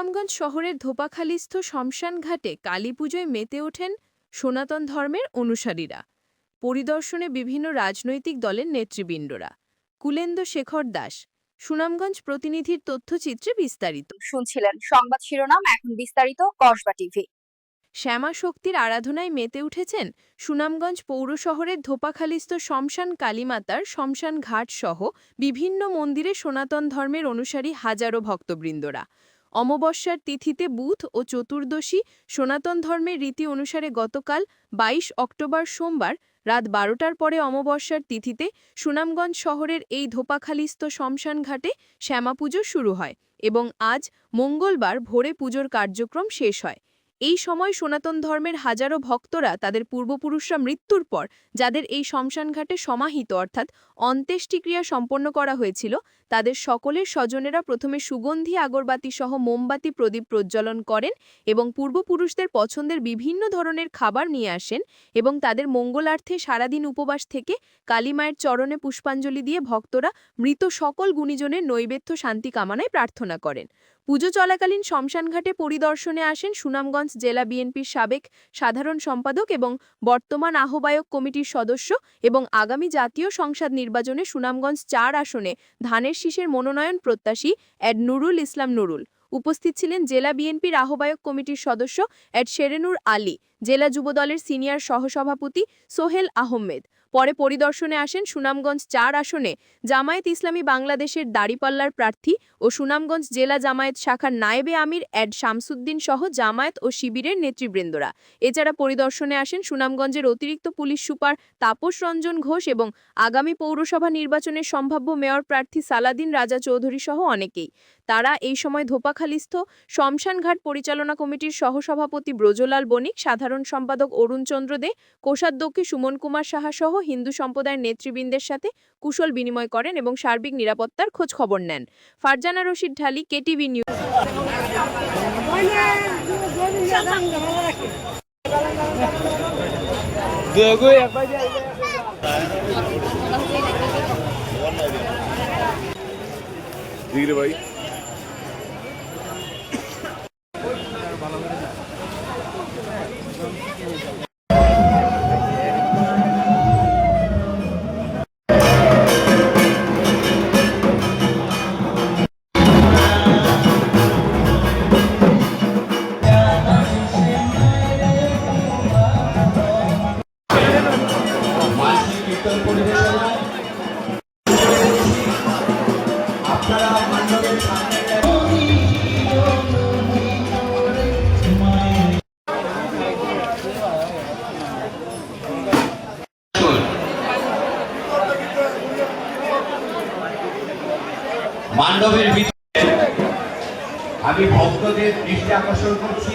সুনামগঞ্জ শহরের ধোপাখালিস্থ শ্মশান ঘাটে কালী পুজোয় মেতে ওঠেন সনাতন ধর্মের অনুসারীরা। পরিদর্শনে বিভিন্ন রাজনৈতিক দলের নেতৃবৃন্দরা। কুলেন্দ্র শেখর দাস সুনামগঞ্জ প্রতিনিধির তথ্যচিত্রে বিস্তারিত। শুনছিলেন সংবাদ শিরোনাম এখন বিস্তারিত কসবা টিভি। শ্যামা শক্তির আরাধনায় মেতে উঠেছেন সুনামগঞ্জ পৌর শহরের ধোপাখালিস্থ শমশান কালীমাতার শমশান ঘাট সহ বিভিন্ন মন্দিরে সনাতন ধর্মের অনুসারী হাজারো ভক্তবৃন্দরা। অমাবস্যার তিথিতে বুধ ও চতুর্দশী সনাতন ধর্মের রীতি অনুসারে গতকাল ২২ অক্টোবর সোমবার রাত বারোটার পরে অমাবস্যার তিথিতে সুনামগঞ্জ শহরের এই ধোপাখালিস্থ শ্মশান ঘাটে শ্যামাপুজো শুরু হয় এবং আজ মঙ্গলবার ভোরে পুজোর কার্যক্রম শেষ হয়। এই সময় সনাতন ধর্মের হাজারো ভক্তরা তাদের পূর্বপুরুষরা মৃত্যুর পর যাদের এই শ্মশানঘাটে সমাহিত অর্থাৎ অন্ত্যেষ্টিক্রিয়া সম্পন্ন করা হয়েছিল, তাদের সকলের স্বজনেরা প্রথমে সুগন্ধি আগরবাতি সহ মোমবাতি প্রদীপ প্রজ্বলন করেন এবং পূর্বপুরুষদের পছন্দের বিভিন্ন ধরনের খাবার নিয়ে আসেন এবং তাদের মঙ্গলার্থে সারাদিন উপবাস থেকে কালীমায়ের চরণে পুষ্পাঞ্জলি দিয়ে ভক্তরা মৃত সকল গুণীজনের নৈবেদ্য শান্তি কামনায় প্রার্থনা করেন। পুজো চলাকালীন শ্মশানঘাটে পরিদর্শনে আসেন সুনামগঞ্জ জেলা বিএনপির সাবেক সাধারণ সম্পাদক এবং বর্তমান আহ্বায়ক কমিটির সদস্য এবং আগামী জাতীয় সংসদ নির্বাচনে সুনামগঞ্জ চার আসনে ধানের শীষের মনোনয়ন প্রত্যাশী অ্যাড নুরুল ইসলাম নুরুল। উপস্থিত ছিলেন জেলা বিএনপির আহ্বায়ক কমিটির সদস্য অ্যাড শেরেনুর আলী, জেলা যুবদলের সিনিয়র সহসভাপতি সোহেল আহমেদ। পরে পরিদর্শনে আসেন সুনামগঞ্জ চার আসনে জামায়াত ইসলামী বাংলাদেশের দাড়িপাল্লার প্রার্থী ও সুনামগঞ্জ জেলা জামায়াত শাখার নায়েবে আমির অ্যাড শামসুদ্দিন সহ জামায়াত ও শিবিরের নেতৃবৃন্দরা। এছাড়া পরিদর্শনে আসেন সুনামগঞ্জের অতিরিক্ত পুলিশ সুপার তাপস রঞ্জন ঘোষ এবং আগামী পৌরসভা নির্বাচনের সম্ভাব্য মেয়র প্রার্থী সালাদিন রাজা চৌধুরী সহ অনেকেই। তারা এই সময় ধোপাখালিস্থ শমশানঘাট পরিচালনা কমিটির সহসভাপতি ব্রজলাল বণিক, সাধারণ সম্পাদক অরুণ চন্দ্র দে, কোষাধ্যক্ষ সুমন কুমার সাহা সহ হিন্দু সম্প্রদায়ের নেতৃবৃন্দের সাথে কুশল বিনিময় করেন এবং সার্বিক নিরাপত্তার খোঁজ খবর নেন। Farzana Rashid Dhali KTV news. দিগরে ভাই। মান্ডবের ভিতরে আমি ভক্তদের দৃষ্টি আকর্ষণ করছি।